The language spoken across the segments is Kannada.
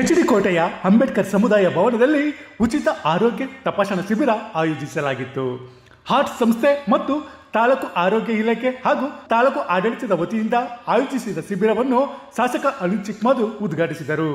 ಎಚ್ ಡಿ ಕೋಟೆಯ ಅಂಬೇಡ್ಕರ್ ಸಮುದಾಯ ಭವನದಲ್ಲಿ ಉಚಿತ ಆರೋಗ್ಯ ತಪಾಸಣಾ ಶಿಬಿರ ಆಯೋಜಿಸಲಾಗಿತ್ತು. ಹಾರ್ಟ್ ಸಂಸ್ಥೆ ಮತ್ತು ತಾಲೂಕು ಆರೋಗ್ಯ ಇಲಾಖೆ ಹಾಗೂ ತಾಲೂಕು ಆಡಳಿತದ ವತಿಯಿಂದ ಆಯೋಜಿಸಿದ ಶಿಬಿರವನ್ನು ಶಾಸಕ ಅನಿಲ್ ಚಿಕ್ಮದು ಉದ್ಘಾಟಿಸಿದರು.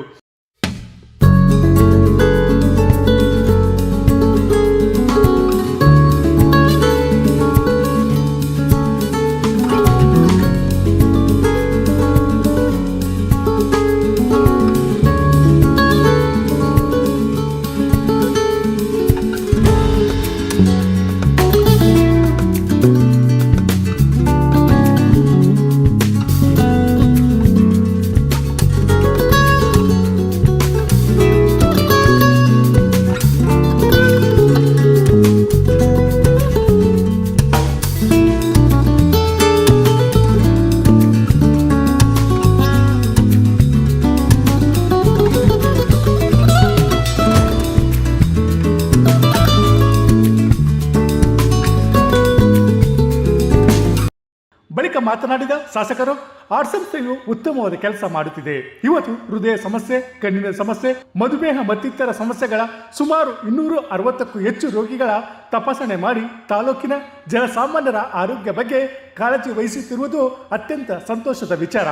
ಮಾತನಾಡಿದ ಶಾಸಕರು ಆರ್ಟ್ ಸಂಸ್ಥೆಯು ಉತ್ತಮವಾದ ಕೆಲಸ ಮಾಡುತ್ತಿದೆ. ಇವತ್ತು ಹೃದಯ ಸಮಸ್ಯೆ, ಕಣ್ಣಿನ ಸಮಸ್ಯೆ, ಮಧುಮೇಹ ಮತ್ತಿತರ ಸಮಸ್ಯೆಗಳ ಸುಮಾರು ಇನ್ನೂರು ಅರವತ್ತಕ್ಕೂ ಹೆಚ್ಚು ರೋಗಿಗಳ ತಪಾಸಣೆ ಮಾಡಿ ತಾಲೂಕಿನ ಜನಸಾಮಾನ್ಯರ ಆರೋಗ್ಯ ಬಗ್ಗೆ ಕಾಳಜಿ ವಹಿಸುತ್ತಿರುವುದು ಅತ್ಯಂತ ಸಂತೋಷದ ವಿಚಾರ.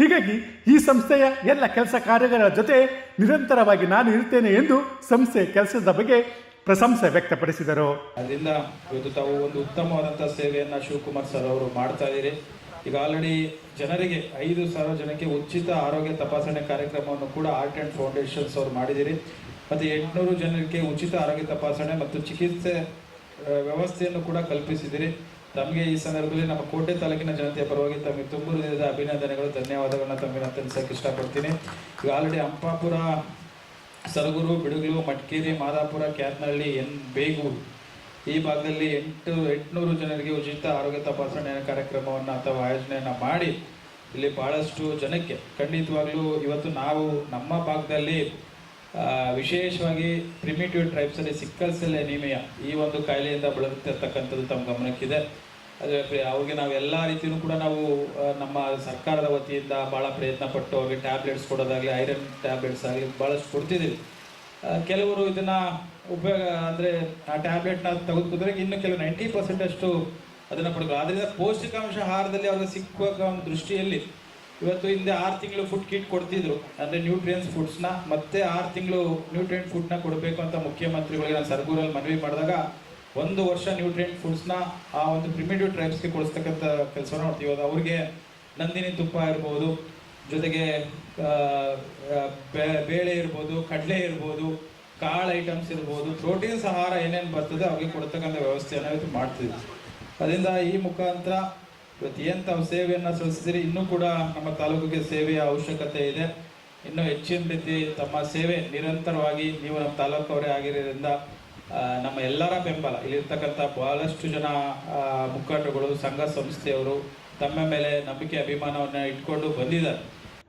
ಹೀಗಾಗಿ ಈ ಸಂಸ್ಥೆಯ ಎಲ್ಲ ಕೆಲಸ ಕಾರ್ಯಗಳ ಜೊತೆ ನಿರಂತರವಾಗಿ ನಾನು ಇರುತ್ತೇನೆ ಎಂದು ಸಂಸ್ಥೆ ಕೆಲಸದ ಬಗ್ಗೆ ಪ್ರಶಂಸೆ ವ್ಯಕ್ತಪಡಿಸಿದರು. ಅದರಿಂದ ಇವತ್ತು ತಾವು ಒಂದು ಉತ್ತಮವಾದಂಥ ಸೇವೆಯನ್ನ ಶಿವಕುಮಾರ್ ಸರ್ ಅವರು ಮಾಡ್ತಾ ಇದ್ದೀರಿ. ಈಗ ಆಲ್ರೆಡಿ ಜನರಿಗೆ ಐದು ಸಾವಿರ ಜನಕ್ಕೆ ಉಚಿತ ಆರೋಗ್ಯ ತಪಾಸಣೆ ಕಾರ್ಯಕ್ರಮವನ್ನು ಕೂಡ ಆರ್ಟ್ ಆ್ಯಂಡ್ ಫೌಂಡೇಶನ್ಸ್ ಅವರು ಮಾಡಿದ್ದೀರಿ. ಮತ್ತು ಎಂಟುನೂರು ಜನರಿಗೆ ಉಚಿತ ಆರೋಗ್ಯ ತಪಾಸಣೆ ಮತ್ತು ಚಿಕಿತ್ಸೆ ವ್ಯವಸ್ಥೆಯನ್ನು ಕೂಡ ಕಲ್ಪಿಸಿದ್ದೀರಿ. ತಮಗೆ ಈ ಸಂದರ್ಭದಲ್ಲಿ ನಮ್ಮ ಕೋಟೆ ತಾಲೂಕಿನ ಜನತೆಯ ಪರವಾಗಿ ತಮಗೆ ತುಂಬ ಹೃದಯದ ಅಭಿನಂದನೆಗಳು, ಧನ್ಯವಾದಗಳನ್ನ ತಮಗೆ ತಿಳಿಸಕ್ಕೆ ಇಷ್ಟಪಡ್ತೀನಿ. ಈಗ ಆಲ್ರೆಡಿ ಅಂಪಾಪುರ ಸರಗೂರು, ಬಿಡುಗಲು ಮಟ್ಕೇರಿ ಮಾದಾಪುರ, ಕ್ಯಾತ್ನಹಳ್ಳಿ, ಎನ್, ಬೇಗೂರು. ಈ ಭಾಗದಲ್ಲಿ ಎಂಟು, ಎಂಟುನೂರು ಜನರಿಗೆ ಉಚಿತ ಆರೋಗ್ಯ ತಪಾಸಣೆ ಕಾರ್ಯಕ್ರಮವನ್ನು ಅಥವಾ ಆಯೋಜನೆಯನ್ನು ಮಾಡಿ. ಇಲ್ಲಿ ಭಾಳಷ್ಟು ಜನಕ್ಕೆ ಖಂಡಿತವಾಗ್ಲೂ ಇವತ್ತು ನಾವು ನಮ್ಮ ಭಾಗದಲ್ಲಿ ವಿಶೇಷವಾಗಿ ಪ್ರಿಮಿಟಿವ್ ಟ್ರೈಬ್ಸಲ್ಲಿ ಸಿಕ್ಕಲ್ ಸೆಲ್ ಈ ಒಂದು ಕಾಯಿಲೆಯಿಂದ ಬಳಲುತ್ತಿರ್ತಕ್ಕಂಥದ್ದು ತಮ್ಮ ಗಮನಕ್ಕಿದೆ. ಅದೇ ಅವ್ರಿಗೆ ನಾವು ಎಲ್ಲ ರೀತಿಯೂ ಕೂಡ ನಾವು ನಮ್ಮ ಸರ್ಕಾರದ ವತಿಯಿಂದ ಭಾಳ ಪ್ರಯತ್ನ ಪಟ್ಟು ಅವ್ರಿಗೆ ಟ್ಯಾಬ್ಲೆಟ್ಸ್ ಕೊಡೋದಾಗಲಿ ಐರನ್ ಟ್ಯಾಬ್ಲೆಟ್ಸ್ ಆಗಲಿ ಭಾಳಷ್ಟು ಕೊಡ್ತಿದ್ದೀವಿ. ಕೆಲವರು ಇದನ್ನು ಉಪಯೋಗ, ಅಂದರೆ ಆ ಟ್ಯಾಬ್ಲೆಟ್ನ ತೆಗೆದುಕೊಂಡ್ರೆ ಇನ್ನು ಕೆಲವು ನೈಂಟಿ ಪರ್ಸೆಂಟ್ ಅಷ್ಟು ಅದನ್ನು ಪಡ್ಕೊಳ್ಳೋ ಆದ್ದರಿಂದ ಪೌಷ್ಟಿಕಾಂಶ ಆಹಾರದಲ್ಲಿ ಅವ್ರಿಗೆ ಒಂದು ದೃಷ್ಟಿಯಲ್ಲಿ ಇವತ್ತು ಹಿಂದೆ ಆರು ತಿಂಗಳು ಫುಡ್ ಕಿಟ್ ಕೊಡ್ತಿದ್ರು. ಅಂದರೆ ನ್ಯೂಟ್ರಿಯನ್ಸ್ ಫುಡ್ಸ್ನ ಮತ್ತೆ ಆರು ತಿಂಗಳು ನ್ಯೂಟ್ರಿಯೆಂಟ್ ಫುಡ್ನ ಕೊಡಬೇಕು ಅಂತ ಮುಖ್ಯಮಂತ್ರಿಗಳಿಗೆ ನಾನು ಸರ್ಗೂರಲ್ಲಿ ಮನವಿ ಮಾಡಿದಾಗ ಒಂದು ವರ್ಷ ನ್ಯೂಟ್ರಿಯೆಂಟ್ ಫುಡ್ಸ್ನ ಆ ಒಂದು ಪ್ರಿಮಿಟಿವ್ ಟ್ರೈಬ್ಸ್ಗೆ ಕೊಡಿಸ್ತಕ್ಕಂಥ ಕೆಲಸವನ್ನು ಮಾಡ್ತೀವಿ. ಅವ್ರಿಗೆ ನಂದಿನಿ ತುಪ್ಪ ಇರ್ಬೋದು, ಜೊತೆಗೆ ಬೇಳೆ ಇರ್ಬೋದು, ಕಡಲೆ ಇರ್ಬೋದು, ಕಾಳು ಐಟಮ್ಸ್ ಇರ್ಬೋದು ಪ್ರೋಟೀನ್ಸ್ ಆಹಾರ ಏನೇನು ಬರ್ತದೆ ಅವ್ರಿಗೆ ಕೊಡ್ತಕ್ಕಂಥ ವ್ಯವಸ್ಥೆಯನ್ನು ಇವತ್ತು ಮಾಡ್ತಿದ್ವಿ ಅದರಿಂದ ಈ ಮುಖಾಂತರ ಇವತ್ತು ಏನು ತಾವು ಸೇವೆಯನ್ನು ಸಲ್ಲಿಸಿದಿರಿ ಇನ್ನೂ ಕೂಡ ನಮ್ಮ ತಾಲೂಕಿಗೆ ಸೇವೆಯ ಅವಶ್ಯಕತೆ ಇದೆ. ಇನ್ನೂ ಹೆಚ್ಚಿನ ರೀತಿ ತಮ್ಮ ಸೇವೆ ನಿರಂತರವಾಗಿ ನೀವು ನಮ್ಮ ತಾಲೂಕವರೇ ಆಗಿರೋದ್ರಿಂದ ನಮ್ಮ ಎಲ್ಲರ ಬೆಂಬಲ. ಇಲ್ಲಿರ್ತಕ್ಕಂಥ ಬಹಳಷ್ಟು ಜನ ಮುಖಂಡರುಗಳು, ಸಂಘ ಸಂಸ್ಥೆಯವರು ತಮ್ಮ ಮೇಲೆ ನಂಬಿಕೆ, ಅಭಿಮಾನವನ್ನು ಇಟ್ಕೊಂಡು ಬಂದಿದ್ದಾರೆ.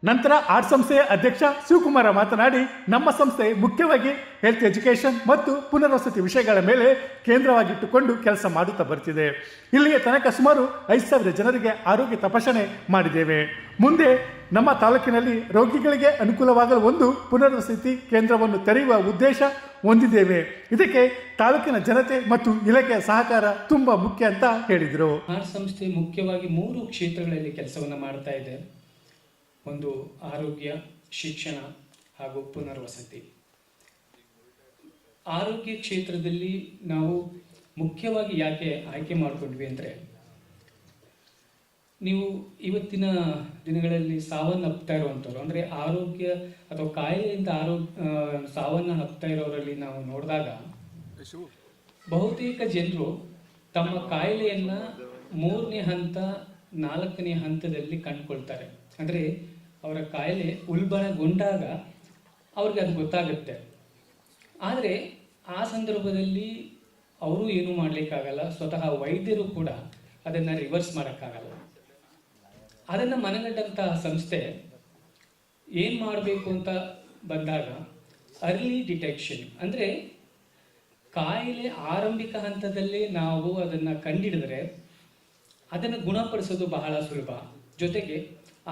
ನಂತರ ಆರ್ಟ್ ಸಂಸ್ಥೆಯ ಅಧ್ಯಕ್ಷ ಶಿವಕುಮಾರ ಮಾತನಾಡಿ, ನಮ್ಮ ಸಂಸ್ಥೆ ಮುಖ್ಯವಾಗಿ ಹೆಲ್ತ್ ಎಜುಕೇಷನ್ ಮತ್ತು ಪುನರ್ವಸತಿ ವಿಷಯಗಳ ಮೇಲೆ ಕೇಂದ್ರವಾಗಿಟ್ಟುಕೊಂಡು ಕೆಲಸ ಮಾಡುತ್ತಾ ಬರ್ತಿದೆ. ಇಲ್ಲಿಗೆ ತನಕ ಸುಮಾರು ಐದು ಸಾವಿರ ಜನರಿಗೆ ಆರೋಗ್ಯ ತಪಾಸಣೆ ಮಾಡಿದ್ದೇವೆ. ಮುಂದೆ ನಮ್ಮ ತಾಲೂಕಿನಲ್ಲಿ ರೋಗಿಗಳಿಗೆ ಅನುಕೂಲವಾಗಲು ಒಂದು ಪುನರ್ವಸತಿ ಕೇಂದ್ರವನ್ನು ತೆರೆಯುವ ಉದ್ದೇಶ ಹೊಂದಿದ್ದೇವೆ. ಇದಕ್ಕೆ ತಾಲೂಕಿನ ಜನತೆ ಮತ್ತು ಇಲಾಖೆಯ ಸಹಕಾರ ತುಂಬಾ ಮುಖ್ಯ ಅಂತ ಹೇಳಿದರು. ಆರ್ ಸಂಸ್ಥೆ ಮುಖ್ಯವಾಗಿ ಮೂರು ಕ್ಷೇತ್ರಗಳಲ್ಲಿ ಕೆಲಸವನ್ನು ಮಾಡ್ತಾ ಇದೆ. ಒಂದು ಆರೋಗ್ಯ, ಶಿಕ್ಷಣ ಹಾಗೂ ಪುನರ್ವಸತಿ. ಆರೋಗ್ಯ ಕ್ಷೇತ್ರದಲ್ಲಿ ನಾವು ಮುಖ್ಯವಾಗಿ ಯಾಕೆ ಆಯ್ಕೆ ಮಾಡಿಕೊಂಡ್ವಿ ಅಂದರೆ, ನೀವು ಇವತ್ತಿನ ದಿನಗಳಲ್ಲಿ ಸಾವನ್ನಪ್ತಾ ಇರುವಂಥವ್ರು, ಅಂದರೆ ಆರೋಗ್ಯ ಅಥವಾ ಕಾಯಿಲೆಯಿಂದ ಆರೋಗ್ಯ ಸಾವನ್ನಪ್ತಾ ಇರೋರಲ್ಲಿ ನಾವು ನೋಡಿದಾಗ ಬಹುತೇಕ ಜನರು ತಮ್ಮ ಕಾಯಿಲೆಯನ್ನು ಮೂರನೇ ಹಂತ ನಾಲ್ಕನೇ ಹಂತದಲ್ಲಿ ಕಂಡುಕೊಳ್ತಾರೆ. ಅಂದರೆ ಅವರ ಕಾಯಿಲೆ ಉಲ್ಬಣಗೊಂಡಾಗ ಅವ್ರಿಗೆ ಅದು ಗೊತ್ತಾಗುತ್ತೆ. ಆದರೆ ಆ ಸಂದರ್ಭದಲ್ಲಿ ಅವರು ಏನೂ ಮಾಡಲಿಕ್ಕಾಗಲ್ಲ, ಸ್ವತಃ ವೈದ್ಯರು ಕೂಡ ಅದನ್ನು ರಿವರ್ಸ್ ಮಾಡೋಕ್ಕಾಗಲ್ಲ. ಅದನ್ನು ಮನಗಂಡಂತಹ ಸಂಸ್ಥೆ ಏನು ಮಾಡಬೇಕು ಅಂತ ಬಂದಾಗ ಅರ್ಲಿ ಡಿಟೆಕ್ಷನ್ ಅಂದರೆ ಕಾಯಿಲೆ ಆರಂಭಿಕ ಹಂತದಲ್ಲಿ ನಾವು ಅದನ್ನು ಕಂಡಿಡಿದ್ರೆ ಅದನ್ನು ಗುಣಪಡಿಸೋದು ಬಹಳ ಸುಲಭ. ಜೊತೆಗೆ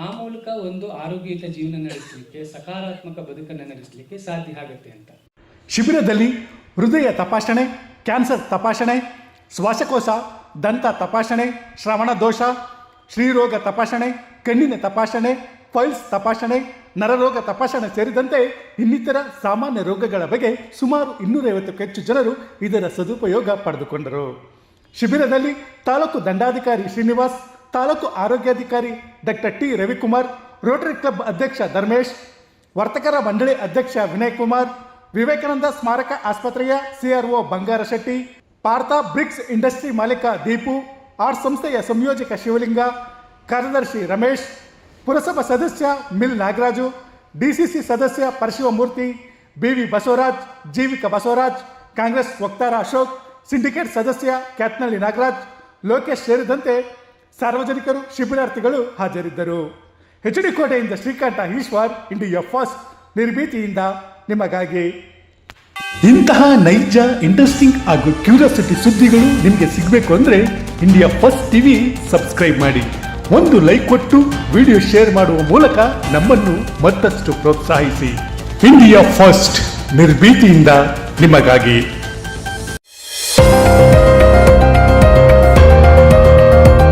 ಆ ಮೂಲಕ ಒಂದು ಆರೋಗ್ಯಯುತ ಜೀವನ ನಡೆಸಲಿಕ್ಕೆ, ಸಕಾರಾತ್ಮಕ ಬದುಕನ್ನು ನಡೆಸಲಿಕ್ಕೆ ಸಾಧ್ಯ ಆಗುತ್ತೆ ಅಂತ. ಶಿಬಿರದಲ್ಲಿ ಹೃದಯ ತಪಾಸಣೆ, ಕ್ಯಾನ್ಸರ್ ತಪಾಸಣೆ, ಶ್ವಾಸಕೋಶ, ದಂತ ತಪಾಸಣೆ, ಶ್ರವಣ ದೋಷ, ಶ್ರೀರೋಗ ತಪಾಸಣೆ, ಕಣ್ಣಿನ ತಪಾಸಣೆ ಫೈಲ್ಸ್ ತಪಾಸಣೆ, ನರರೋಗ ತಪಾಸಣೆ ಸೇರಿದಂತೆ ಇನ್ನಿತರ ಸಾಮಾನ್ಯ ರೋಗಗಳ ಬಗ್ಗೆ ಸುಮಾರು ಇನ್ನೂರೈವತ್ತಕ್ಕೂ ಹೆಚ್ಚು ಜನರು ಇದರ ಸದುಪಯೋಗ ಪಡೆದುಕೊಂಡರು. ಶಿಬಿರದಲ್ಲಿ ತಾಲೂಕು ದಂಡಾಧಿಕಾರಿ ಶ್ರೀನಿವಾಸ್ ತಾಲೂಕು ಆರೋಗ್ಯಾಧಿಕಾರಿ doctor T Ravikumar Rotary Club ಅಧ್ಯಕ್ಷ ಧರ್ಮೇಶ್ ವರ್ತಕರ ಮಂಡಳಿ ಅಧ್ಯಕ್ಷ ವಿನಯ್ ಕುಮಾರ್ ವಿವೇಕಾನಂದ ಸ್ಮಾರಕ ಆಸ್ಪತ್ರೆಯ ಸಿಆರ್ಒ ಬಂಗಾರ ಶೆಟ್ಟಿ ಪಾರ್ಥ ಬ್ರಿಕ್ಸ್ ಇಂಡಸ್ಟ್ರಿ ಮಾಲೀಕ ದೀಪು ಆರ್ಟ್ ಸಂಸ್ಥೆಯ ಸಂಯೋಜಕ ಶಿವಲಿಂಗ ಕಾರ್ಯದರ್ಶಿ ರಮೇಶ್ ಪುರಸಭಾ ಸದಸ್ಯ ಮಿಲ್ ನಾಗರಾಜು ಡಿಸಿಸಿ ಸದಸ್ಯ ಪರಶಿವಮೂರ್ತಿ ಬಿವಿ ಬಸವರಾಜ್ ಜೀವಿಕ ಬಸವರಾಜ್ ಕಾಂಗ್ರೆಸ್ ವಕ್ತಾರ ಅಶೋಕ್ ಸಿಂಡಿಕೇಟ್ ಸದಸ್ಯ ಕ್ಯಾತ್ನಳ್ಳಿ ನಾಗರಾಜ್ ಲೋಕೇಶ್ ಸೇರಿದಂತೆ ಸಾರ್ವಜನಿಕರು, ಶಿಬಿರಾರ್ಥಿಗಳು ಹಾಜರಿದ್ದರು. ಎಚ್ ಡಿ ಕೋಟೆಯಿಂದ ಶ್ರೀಕಂಠ ಈಶ್ವರ್, ಇಂಡಿಯಾ ಫಸ್ಟ್ ನಿರ್ಭೀತಿಯಿಂದ ನಿಮಗಾಗಿ. ಇಂತಹ ನೈಜ ಇಂಟ್ರೆಸ್ಟಿಂಗ್ ಹಾಗೂ ಕ್ಯೂರಿಯಾಸಿಟಿ ಸುದ್ದಿಗಳು ನಿಮಗೆ ಸಿಗಬೇಕು ಅಂದರೆ ಇಂಡಿಯಾ ಫಸ್ಟ್ ಟಿವಿ ಸಬ್ಸ್ಕ್ರೈಬ್ ಮಾಡಿ. ಒಂದು ಲೈಕ್ ಕೊಟ್ಟು ವಿಡಿಯೋ ಶೇರ್ ಮಾಡುವ ಮೂಲಕ ನಮ್ಮನ್ನು ಮತ್ತಷ್ಟು ಪ್ರೋತ್ಸಾಹಿಸಿ. ಇಂಡಿಯಾ ಫಸ್ಟ್ ನಿರ್ಭೀತಿಯಿಂದ ನಿಮಗಾಗಿ.